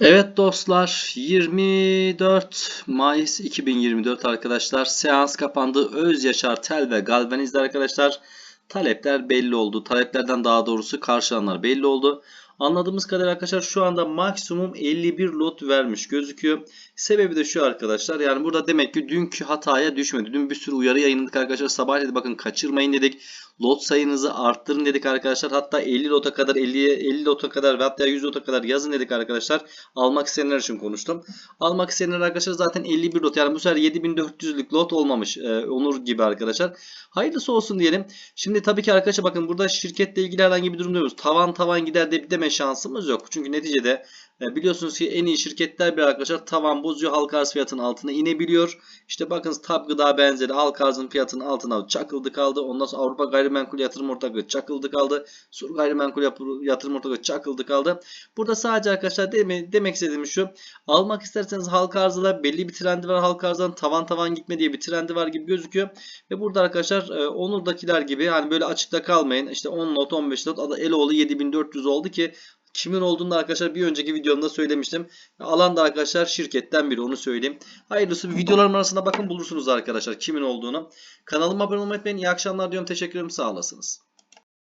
Evet dostlar 24 Mayıs 2024 arkadaşlar. Seans kapandı. Öz Yaşar Tel ve Galvaniz'de arkadaşlar. Talepler belli oldu. Taleplerden daha doğrusu karşılananlar belli oldu anladığımız kadarıyla arkadaşlar şu anda maksimum 51 lot vermiş gözüküyor sebebi de şu arkadaşlar yani burada demek ki dünkü hataya düşmedi dün bir sürü uyarı yayınladık arkadaşlar sabah dedi bakın kaçırmayın dedik lot sayınızı arttırın dedik arkadaşlar hatta 50 lota kadar 50'ye 50 lota kadar ve hatta 100 lota kadar yazın dedik arkadaşlar almak isteyenler için konuştum. Almak isteyenler arkadaşlar zaten 51 lot yani bu sefer 7400'lük lot olmamış e, Onur gibi arkadaşlar. Hayırlısı olsun diyelim. Şimdi tabii ki arkadaşlar bakın burada şirketle ilgili herhangi bir durum demiyoruz. Tavan tavan gider de deme şansımız yok. Çünkü neticede biliyorsunuz ki en iyi şirketler bir arkadaşlar tavan bozuyor halka arz fiyatının altına inebiliyor. İşte bakın tab gıda benzeri halka arzın fiyatının altına çakıldı kaldı. Ondan sonra Avrupa Gayrimenkul Yatırım Ortaklığı çakıldı kaldı. Sur Gayrimenkul Yatırım Ortaklığı çakıldı kaldı. Burada sadece arkadaşlar deme, demek istediğim şu. Almak isterseniz halka arzda belli bir trendi var. Halka arzdan tavan tavan gitme diye bir trendi var gibi gözüküyor. Ve burada arkadaşlar e, Onur'dakiler gibi hani böyle açıkta kalmayın. İşte 10 lot 15 lot adı Eloğlu 7400 oldu ki kimin olduğunu da arkadaşlar bir önceki videomda söylemiştim. Alan da arkadaşlar şirketten biri onu söyleyeyim. Hayırlısı videolarım arasında bakın bulursunuz arkadaşlar kimin olduğunu. Kanalıma abone olmayı unutmayın. İyi akşamlar diyorum. Teşekkür ederim. Sağ olasınız.